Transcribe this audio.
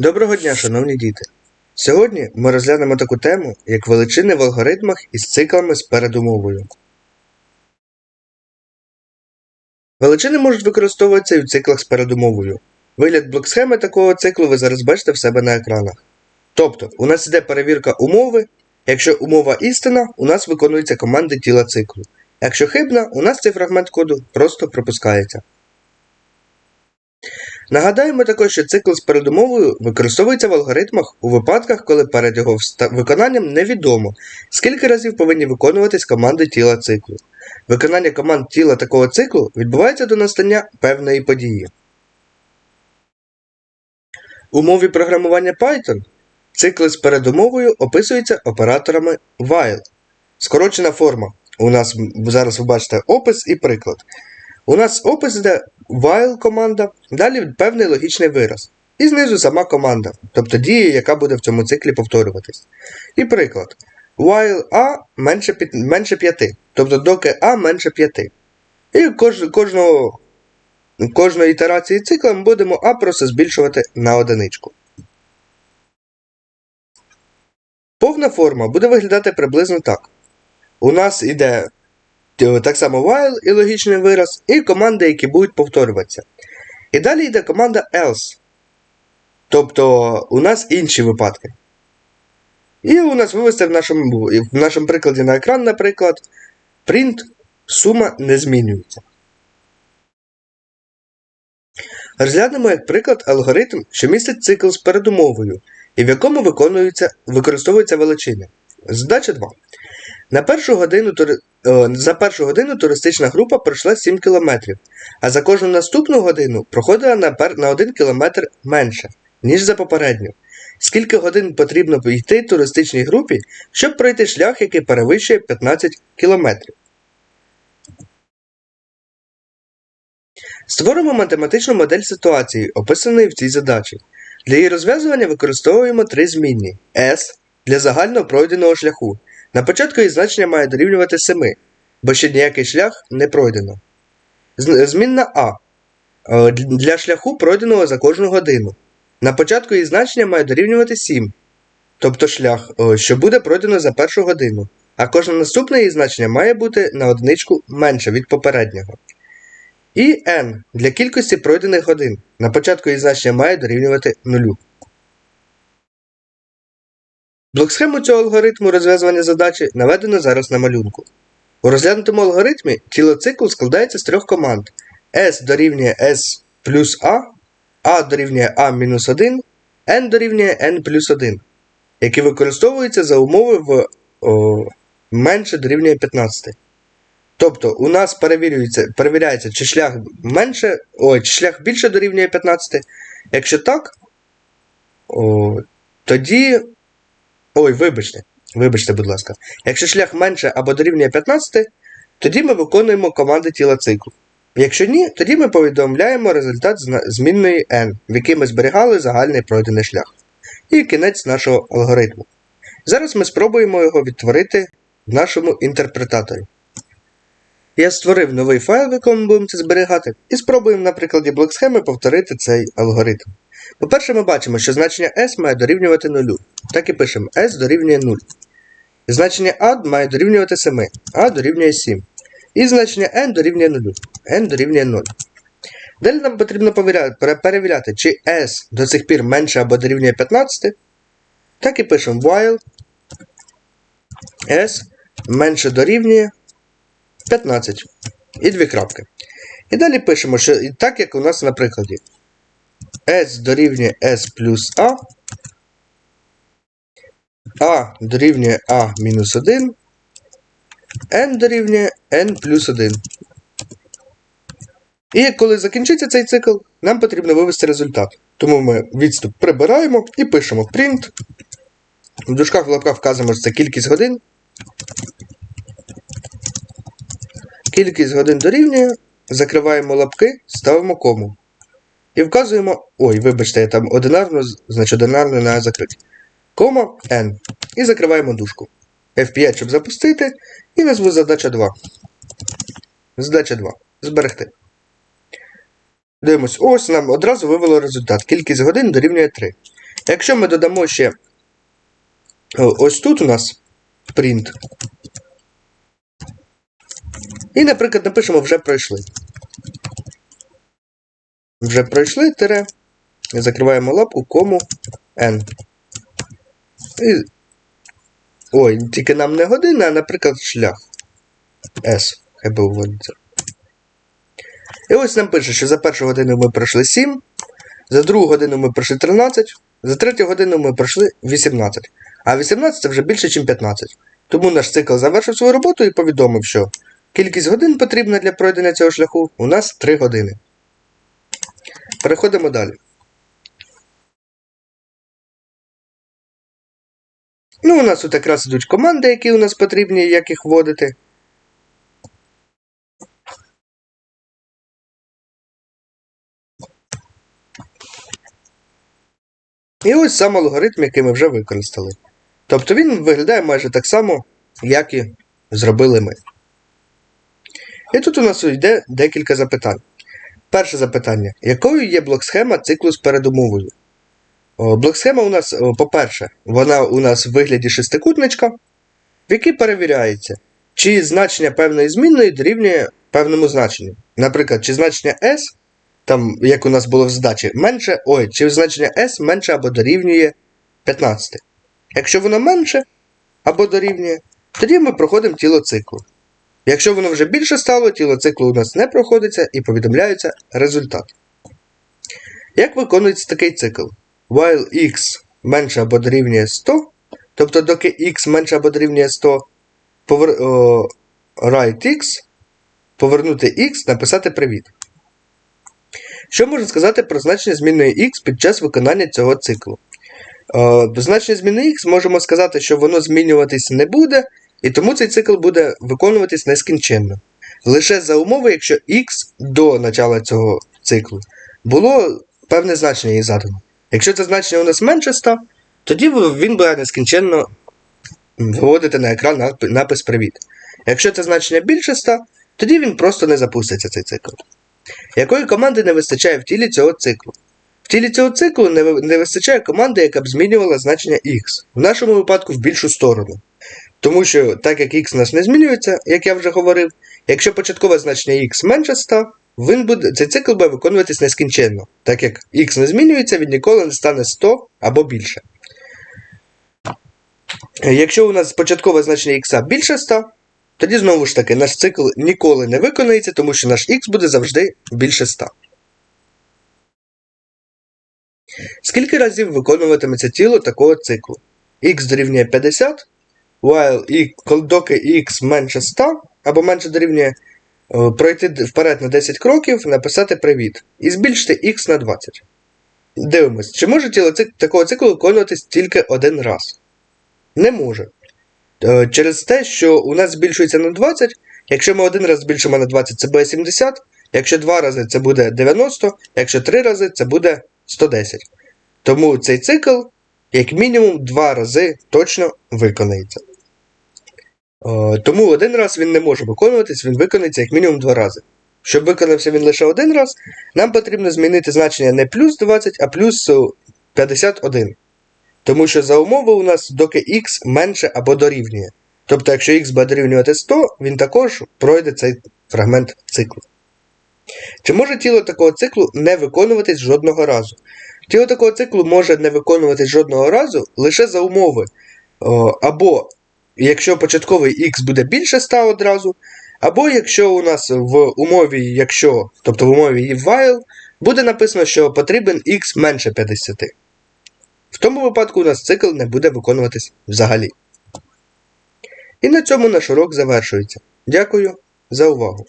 Доброго дня, шановні діти! Сьогодні ми розглянемо таку тему, як величини в алгоритмах із циклами з передумовою. Величини можуть використовуватися і в циклах з передумовою. Вигляд блок-схеми такого циклу ви зараз бачите в себе на екранах. Тобто, у нас йде перевірка умови. Якщо умова істина, у нас виконуються команди тіла циклу. Якщо хибна, у нас цей фрагмент коду просто пропускається. Нагадаємо також, що цикл з передумовою використовується в алгоритмах у випадках, коли перед його виконанням невідомо, скільки разів повинні виконуватись команди тіла циклу. Виконання команд тіла такого циклу відбувається до настання певної події. У мові програмування Python цикли з передумовою описуються операторами while. Скорочена форма. У нас зараз ви бачите опис і приклад. У нас опис де while команда, далі певний логічний вираз. І знизу сама команда, тобто дія, яка буде в цьому циклі повторюватись. І приклад. While A менше, менше 5, тобто доки A менше 5. І кож, кожного, кожної ітерації цикла ми будемо A просто збільшувати на одиничку. Повна форма буде виглядати приблизно так. У нас іде так само while і логічний вираз, і команди, які будуть повторюватися. І далі йде команда else. Тобто у нас інші випадки. І у нас вивести в нашому, в нашому прикладі на екран, наприклад, print сума не змінюється. Розглянемо як приклад алгоритм, що містить цикл з передумовою, і в якому виконуються, використовуються величини. Задача 2. На першу годину за першу годину туристична група пройшла 7 км, а за кожну наступну годину проходила на, на 1 км менше, ніж за попередню. Скільки годин потрібно йти туристичній групі, щоб пройти шлях, який перевищує 15 км? Створимо математичну модель ситуації, описаної в цій задачі. Для її розв'язування використовуємо три змінні S для загально пройденого шляху. На початку її значення має дорівнювати 7, бо ще ніякий шлях не пройдено. Змінна А. Е, Для шляху пройденого за кожну годину. На початку її значення має дорівнювати 7, тобто шлях, е, що буде пройдено за першу годину, а кожне наступне її значення має бути на одиничку менше від попереднього. І n для кількості пройдених годин. На початку її значення має дорівнювати 0. Блок-схему цього алгоритму розв'язування задачі наведено зараз на малюнку. У розглянутому алгоритмі тіло циклу складається з трьох команд S дорівнює S плюс A, A дорівнює A мінус 1, N дорівнює N плюс 1, які використовуються за умови в о, менше дорівнює 15. Тобто у нас перевірюється, перевіряється, чи шлях менше, ой, чи шлях більше дорівнює 15. Якщо так, о, тоді Ой, вибачте, вибачте, будь ласка. Якщо шлях менше або дорівнює 15, тоді ми виконуємо команди тіла циклу. Якщо ні, тоді ми повідомляємо результат змінної n, в якій ми зберігали загальний пройдений шлях. І кінець нашого алгоритму. Зараз ми спробуємо його відтворити в нашому інтерпретаторі. Я створив новий файл, в якому будемо це зберігати, і спробуємо на прикладі блок-схеми повторити цей алгоритм. По-перше, ми бачимо, що значення s має дорівнювати 0. Так і пишемо s дорівнює 0. Значення a має дорівнювати 7, a дорівнює 7. І значення n дорівнює 0. n дорівнює 0. Далі нам потрібно перевіряти, чи s до цих пір менше або дорівнює 15. Так і пишемо while s менше дорівнює 15. І дві крапки. І далі пишемо, що так, як у нас на прикладі. S дорівнює S плюс A, A дорівнює A мінус 1, N дорівнює N плюс 1. І коли закінчиться цей цикл, нам потрібно вивести результат. Тому ми відступ прибираємо і пишемо print. В дужках в лапках вказуємо, що це кількість годин. Кількість годин дорівнює, закриваємо лапки, ставимо кому. І вказуємо. Ой, вибачте, я там одинарну, значить одинарну на закрити. Кома N. І закриваємо дужку. F5, щоб запустити. І назву задача 2. Задача 2. Зберегти. Дивимось, ось нам одразу вивело результат. Кількість годин дорівнює 3. Якщо ми додамо ще ось тут у нас print. І, наприклад, напишемо вже пройшли. Вже пройшли тире. Закриваємо лапку, кому N. І... Ой, тільки нам не година, а, наприклад, шлях. S. Хай би вводиться. І ось нам пише, що за першу годину ми пройшли 7, за другу годину ми пройшли 13, за третю годину ми пройшли 18. А 18 це вже більше, ніж 15. Тому наш цикл завершив свою роботу і повідомив, що кількість годин потрібна для пройдення цього шляху у нас 3 години. Переходимо далі. Ну, у нас тут якраз ідуть команди, які у нас потрібні, як їх вводити. І ось сам алгоритм, який ми вже використали. Тобто він виглядає майже так само, як і зробили ми. І тут у нас йде декілька запитань. Перше запитання: якою є блок-схема циклу з передумовою? О, Блок-схема у нас, по-перше, вона у нас в вигляді шестикутничка, в якій перевіряється, чи значення певної змінної дорівнює певному значенню. Наприклад, чи значення S, там, як у нас було в задачі, менше, ой, чи значення S менше або дорівнює 15. Якщо воно менше або дорівнює, тоді ми проходимо тіло циклу. Якщо воно вже більше стало, тіло циклу у нас не проходиться і повідомляється результат. Як виконується такий цикл? While x менше або дорівнює 100, тобто доки x менше або дорівнює 100, повер... о, write x, повернути x, написати привіт. Що можна сказати про значення змінної x під час виконання цього циклу? Е, Значення зміни x можемо сказати, що воно змінюватись не буде, і тому цей цикл буде виконуватись нескінченно. Лише за умови, якщо x до начала цього циклу було певне значення їй задано. Якщо це значення у нас менше 100, тоді він буде нескінченно виводити на екран напис Привіт. Якщо це значення більше 100, тоді він просто не запуститься цей цикл. Якої команди не вистачає в тілі цього циклу? В тілі цього циклу не вистачає команди, яка б змінювала значення x. В нашому випадку в більшу сторону. Тому що, так як x у нас не змінюється, як я вже говорив, якщо початкове значення x менше 100, він буде, цей цикл буде виконуватись нескінченно, так як x не змінюється, він ніколи не стане 100 або більше. Якщо у нас початкове значення x більше 100, тоді знову ж таки наш цикл ніколи не виконається, тому що наш x буде завжди більше 100. Скільки разів виконуватиметься тіло такого циклу? x дорівнює 50, while і, доки x менше 100 або менше дорівнює е, пройти вперед на 10 кроків, написати привіт і збільшити x на 20. Дивимось, чи може тіло цик... такого циклу виконуватись тільки один раз? Не може. Е, Через те, що у нас збільшується на 20, якщо ми один раз збільшимо на 20, це буде 70, якщо два рази це буде 90, якщо три рази це буде 110. Тому цей цикл, як мінімум, два рази точно виконається. Е, Тому один раз він не може виконуватись, він виконається як мінімум два рази. Щоб виконався він лише один раз, нам потрібно змінити значення не плюс 20, а плюс е, 51. Тому що за умови у нас доки x менше або дорівнює. Тобто, якщо x буде дорівнювати 100, він також пройде цей фрагмент циклу. Чи може тіло такого циклу не виконуватись жодного разу? Тіло такого циклу може не виконуватись жодного разу лише за умови. О, або якщо початковий x буде більше 100 одразу, або якщо у нас в умові, якщо, тобто в умові while, буде написано, що потрібен x менше 50. В тому випадку у нас цикл не буде виконуватись взагалі. І на цьому наш урок завершується. Дякую за увагу!